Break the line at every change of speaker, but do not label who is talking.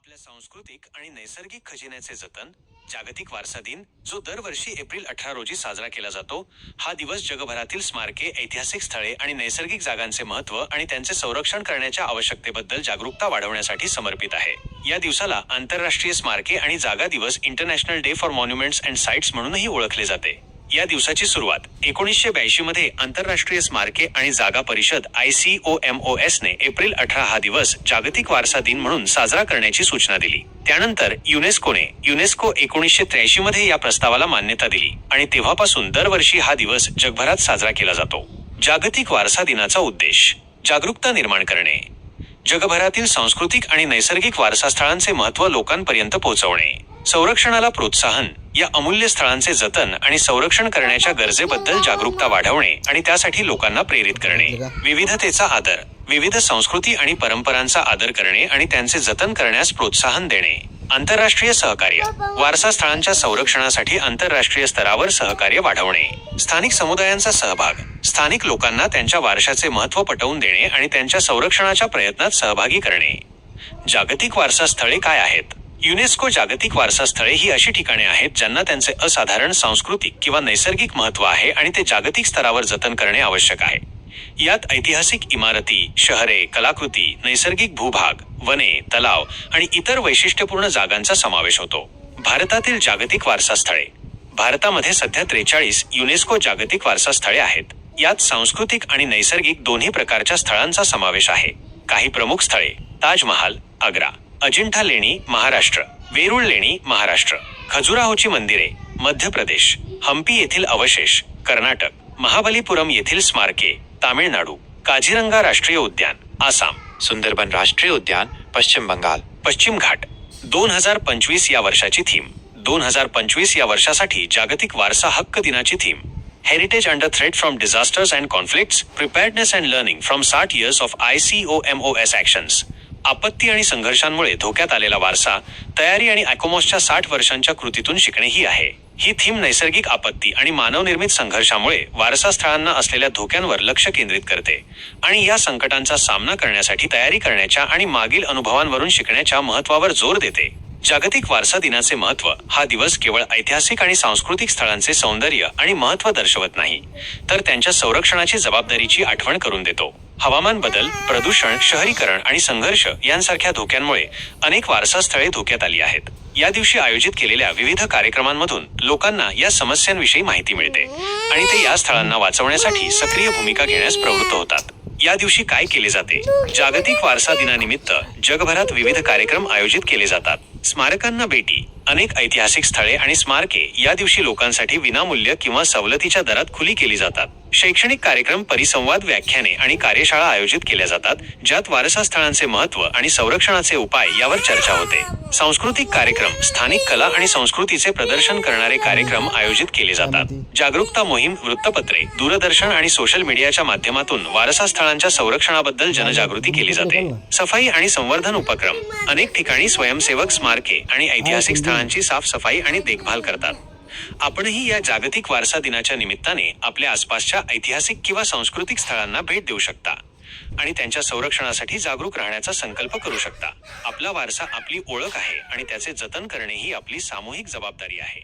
आपल्या सांस्कृतिक आणि नैसर्गिक खजिन्याचे जतन जागतिक वारसा दिन जो दरवर्षी एप्रिल अठरा रोजी साजरा केला जातो हा दिवस जगभरातील स्मारके ऐतिहासिक स्थळे आणि नैसर्गिक जागांचे महत्त्व आणि त्यांचे संरक्षण करण्याच्या आवश्यकतेबद्दल जागरूकता वाढवण्यासाठी समर्पित आहे. या दिवसाला आंतरराष्ट्रीय स्मारके आणि जागा दिवस international day for monuments and sites म्हणूनही ओळखले जाते. या दिवसाची सुरुवात एकोणीसशे ब्याऐंशी मध्ये आंतरराष्ट्रीय स्मारके आणि जागा परिषद I C O M O S ने एप्रिल अठरा हा दिवस जागतिक वारसा दिन म्हणून साजरा करण्याची सूचना दिली. त्यानंतर युनेस्कोने युनेस्को एकोणीसशे त्र्याऐंशी मध्ये या प्रस्तावाला मान्यता दिली आणि तेव्हापासून दरवर्षी हा दिवस जगभरात साजरा केला जातो. जागतिक वारसा दिनाचा उद्देश जागरूकता निर्माण करणे जगभरातील सांस्कृतिक आणि नैसर्गिक वारसास्थळांचे महत्त्व लोकांपर्यंत पोहोचवणे. संरक्षणाला प्रोत्साहन या अमूल्य स्थळांचे जतन आणि संरक्षण करण्याच्या गरजेबद्दल जागरूकता वाढवणे आणि त्यासाठी लोकांना प्रेरित करणे. विविधतेचा आदर विविध संस्कृती आणि परंपरांचा आदर करणे आणि त्यांचे जतन करण्यास प्रोत्साहन देणे. आंतरराष्ट्रीय सहकार्य वारसा स्थळांच्या संरक्षणासाठी आंतरराष्ट्रीय स्तरावर सहकार्य वाढवणे. स्थानिक समुदायांचा सहभाग स्थानिक लोकांना त्यांच्या वारशाचे महत्त्व पटवून देणे आणि त्यांच्या संरक्षणाच्या प्रयत्नात सहभागी करणे. जागतिक वारसा स्थळे काय आहेत? युनेस्को जागतिक वारसा स्थळे ही अशी ठिकाणे आहेत ज्यांना त्यांचे असाधारण सांस्कृतिक किंवा नैसर्गिक महत्त्व आहे आणि ते जागतिक स्तरावर जतन करणे आवश्यक आहे. यात ऐतिहासिक इमारती शहरे कलाकृती नैसर्गिक भूभाग वने तलाव आणि इतर वैशिष्ट्यपूर्ण जागांचा समावेश होतो. भारतातील जागतिक वारसा स्थळे भारतामध्ये सध्या त्रेचाळीस युनेस्को जागतिक वारसा स्थळे आहेत. यात सांस्कृतिक आणि नैसर्गिक दोन्ही प्रकारच्या स्थळांचा समावेश आहे. काही प्रमुख स्थळे ताजमहाल आग्रा. अजिंठा लेणी महाराष्ट्र. वेरूळ लेणी महाराष्ट्र. खजुराहोची मंदिरे मध्य प्रदेश. हम्पी येथील अवशेष कर्नाटक. महाबलीपुरम येथील स्मारके तामिळनाडू. काझीरंगा राष्ट्रीय उद्यान आसाम.
सुंदरबन राष्ट्रीय उद्यान पश्चिम बंगाल.
पश्चिम घाट. दोन हजार पंचवीस या वर्षाची थीम. दोन हजार पंचवीस या वर्षासाठी जागतिक वारसा हक्क दिनाची theme. Heritage under threat from disasters and conflicts preparedness and learning from साठ years of I C O M O S actions आपत्ती आणि संघर्षांमुळे धोक्यात आलेला वारसा तयारी आणि ॲकोमॉसच्या साठ वर्षांच्या कृतीतून शिकणे ही आहे. ही थीम नैसर्गिक आपत्ती आणि मानवनिर्मित संघर्षामुळे वारसा स्थळांना असलेल्या धोक्यांवर लक्ष केंद्रित करते आणि या संकटांचा सामना करण्यासाठी तयारी करण्याच्या आणि मागील अनुभवांवरून शिकण्याच्या महत्वावर जोर देते. जागतिक वारसा दिनाचे महत्त्व हा दिवस केवळ ऐतिहासिक आणि सांस्कृतिक स्थळांचे सौंदर्य आणि महत्त्व दर्शवत नाही तर त्यांच्या संरक्षणाची जबाबदारीची आठवण करून देतो. हवामान बदल प्रदूषण शहरीकरण आणि संघर्ष यांसारख्या धोक्यांमुळे अनेक वारसा स्थळे धोक्यात आली आहेत. या दिवशी आयोजित केलेल्या विविध कार्यक्रमांमधून लोकांना या समस्यांविषयी माहिती मिळते आणि ते या स्थळांना वाचवण्यासाठी सक्रिय भूमिका घेण्यास प्रवृत्त होतात. या दिवशी काय केले जाते? जागतिक वारसा दिनानिमित्त जगभरात विविध कार्यक्रम आयोजित केले जातात. स्मारकांना भेटी. अनेक ऐतिहासिक स्थळे आणि स्मारके या दिवशी लोकांसाठी विनामूल्य किंवा सवलतीच्या दरात खुली केली जातात. शैक्षणिक कार्यक्रम परिसंवाद व्याख्याने आणि कार्यशाळा आयोजित केल्या जातात ज्यात वारसा स्थळांचे महत्त्व आणि संरक्षणाचे उपाय यावर चर्चा होते. सांस्कृतिक कार्यक्रम स्थानिक कला आणि संस्कृतीचे प्रदर्शन करणारे कार्यक्रम आयोजित केले जातात. जागरूकता मोहीम वृत्तपत्रे दूरदर्शन आणि सोशल मीडियाच्या माध्यमातून वारसा स्थळांच्या संरक्षणाबद्दल जनजागृती केली जाते. सफाई आणि संवर्धन उपक्रम अनेक ठिकाणी स्वयंसेवक स्मारके आणि ऐतिहासिक स्थळांची साफसफाई आणि देखभाल करतात. आपणही या जागतिक वारसा दिनाच्या निमित्ताने आपल्या आसपासच्या ऐतिहासिक किंवा सांस्कृतिक स्थळांना भेट देऊ शकता. आणि त्यांच्या संरक्षणासाठी जागरूक राहण्याचा संकल्प करू शकता. आपला वारसा आपली ओळख आहे आणि त्याचे जतन करणे ही आपली सामूहिक जबाबदारी आहे.